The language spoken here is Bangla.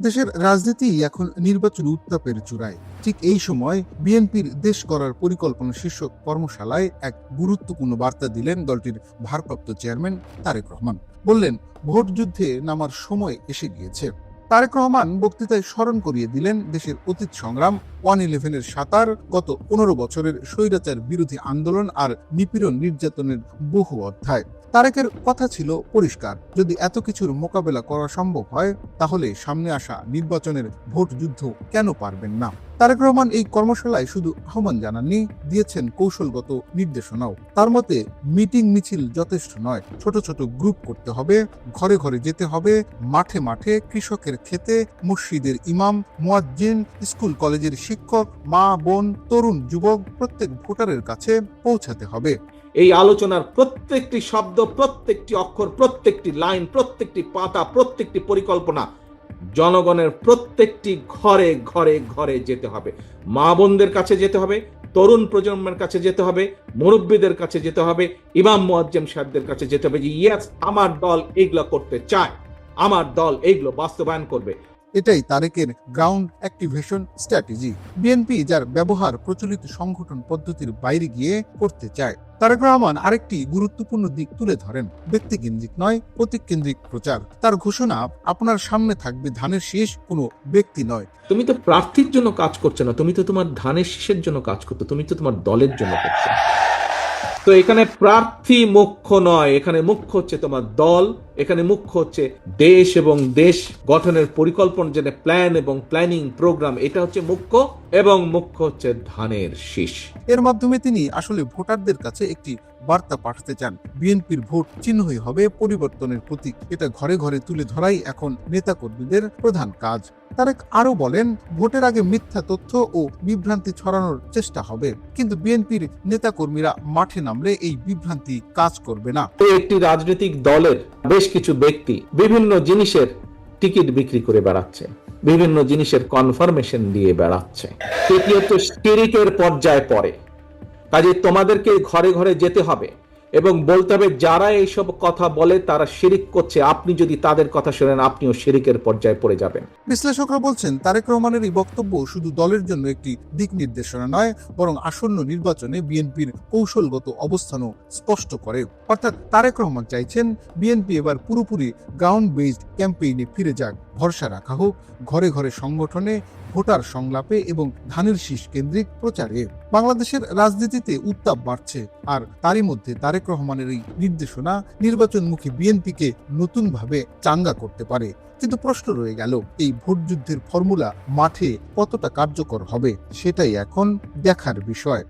দেশের রাজনীতি এখন নির্বাচন উত্তাপের চূড়ায়। ঠিক এই সময় বিএনপির দেশ করার পরিকল্পনা শীর্ষক কর্মশালায় এক গুরুত্বপূর্ণ বার্তা দিলেন দলটির ভারপ্রাপ্ত চেয়ারম্যান তারেক রহমান। বললেন, ভোট যুদ্ধে নামার সময় এসে গিয়েছে। তারেক রহমান বক্তৃতায় স্মরণ করিয়ে দিলেন দেশের অতীত সংগ্রাম ওয়ান ইলেভেনের সাঁতার গত পনেরো বছরের স্বৈরাচার বিরোধী আন্দোলন আর নিপীড়ন নির্যাতনের বহু অধ্যায়। তারেকের কথা ছিল পরিষ্কার। যদি এত কিছুর মোকাবেলা করা সম্ভব হয়, তাহলে সামনে আসা নির্বাচনের ভোট যুদ্ধ কেন পারবেন না? তারেক রহমান এই কর্মশালায় শুধু আহ্বান জানাননি, দিয়েছেন কৌশলগত নির্দেশনাও। তার মতে, মিটিং মিছিল যথেষ্ট নয়। ছোট ছোট গ্রুপ করতে হবে, ঘরে ঘরে যেতে হবে, মাঠে মাঠে কৃষকের খেতে, মসজিদের ইমাম, মুয়াজ্জিন, স্কুল কলেজের শিক্ষক, মা, বোন, তরুণ, যুবক, প্রত্যেক ভোটারের কাছে পৌঁছাতে হবে। এই আলোচনার প্রত্যেকটি শব্দ, প্রত্যেকটি অক্ষর, প্রত্যেকটি লাইন, প্রত্যেকটি পাতা, প্রত্যেকটি পরিকল্পনা জনগণের প্রত্যেকটি ঘরে ঘরে ঘরে যেতে হবে। মা বোনদের কাছে যেতে হবে, তরুণ প্রজন্মের কাছে যেতে হবে, মুরব্বীদের কাছে যেতে হবে, ইমাম মোয়াজ্জেম সাহেবদের কাছে যেতে হবে যে, ইয়াস, আমার দল এইগুলো করতে চায়। আমার দল এইগুলো বাস্তবায়ন করবে। এটাই তারেকের গ্রাউন্ড অ্যাক্টিভেশন স্ট্র্যাটেজি বিএনপি যার ব্যবহার প্রচলিত সংগঠন পদ্ধতির বাইরে গিয়ে করতে চায়, তারেক রহমান আরেকটি গুরুত্বপূর্ণ দিক তুলে ধরেন, ব্যক্তিকেন্দ্রিক নয়, প্রতীককেন্দ্রিক প্রচার। তার ঘোষণা, আপনার সামনে থাকবে ধানের শেষ, কোনো ব্যক্তি নয়। তুমি তো প্রার্থীর জন্য কাজ করছ না, তুমি তো তোমার ধানের শীষের জন্য কাজ করছ, তুমি তো তোমার দলের জন্য করছ। তো এখানে প্রার্থী মুখ্য নয়, এখানে মুখ্য হচ্ছে তোমার দল। এখানে মুখ্য হচ্ছে দেশ এবং দেশ গঠনের পরিকল্পনা যেটা প্ল্যান এবং প্ল্যানিং প্রোগ্রাম এটা হচ্ছে মুখ্য এবং মুখ্য হচ্ছে ধানের শীষ। এর মাধ্যমে তিনি আসলে ভোটারদের কাছে একটি বার্তা পাঠাতে চান। বিএনপির ভোট চিহ্নই হবে পরিবর্তনের প্রতীক। এটা ঘরে ঘরে তুলে ধরাই এখন নেতাকর্মীদের প্রধান কাজ। তারেক আরও বলেন ভোটের আগে মিথ্যা তথ্য ও বিভ্রান্তি ছড়ানোর চেষ্টা হবে। কিন্তু বিএনপির নেতাকর্মীরা মাঠে নামলে এই বিভ্রান্তি কাজ করবে না। একটি রাজনৈতিক দলের বেশ কিছু ব্যক্তি বিভিন্ন জিনিসের টিকিট বিক্রি করে বেড়াচ্ছে, বিভিন্ন জিনিসের কনফার্মেশন দিয়ে বেড়াচ্ছে। তৃতীয়ত শিরিকের পর্যায়ে পড়ে। কাজে তোমাদেরকে ঘরে ঘরে যেতে হবে। এবং বলতে হবে, যারা এইসব কথা বলে তারা শিরিক করছে। আপনি যদি তাদের কথা শোনেন, আপনিও শিরিকের পর্যায়ে পড়ে যাবেন। বিশ্লেষকরা বলছেন, তারেক রহমানের এই বক্তব্য শুধু দলের জন্য একটি দিক নির্দেশনা নয়, বরং আসন্ন নির্বাচনে বিএনপির কৌশলগত অবস্থানও স্পষ্ট করে। অর্থাৎ তারেক রহমান চাইছেন, বিএনপি এবার পুরোপুরি গ্রাউন্ড বেসড ক্যাম্পেইনে ফিরে যাক। ভরসা রাখা হোক, ঘরে ঘরে সংগঠনে, ভোটার সংলাপে এবং ধানের শীষ কেন্দ্রিক প্রচারে। বাংলাদেশের রাজনীতিতে উত্তাপ বাড়ছে আর তারই মধ্যে তারেক রহমানের এই নির্দেশনা নির্বাচনমুখী বিএনপিকে নতুনভাবে চাঙ্গা করতে পারে। কিন্তু প্রশ্ন রয়ে গেল, এই ভোট যুদ্ধের ফর্মুলা মাঠে কতটা কার্যকর হবে, সেটাই এখন দেখার বিষয়।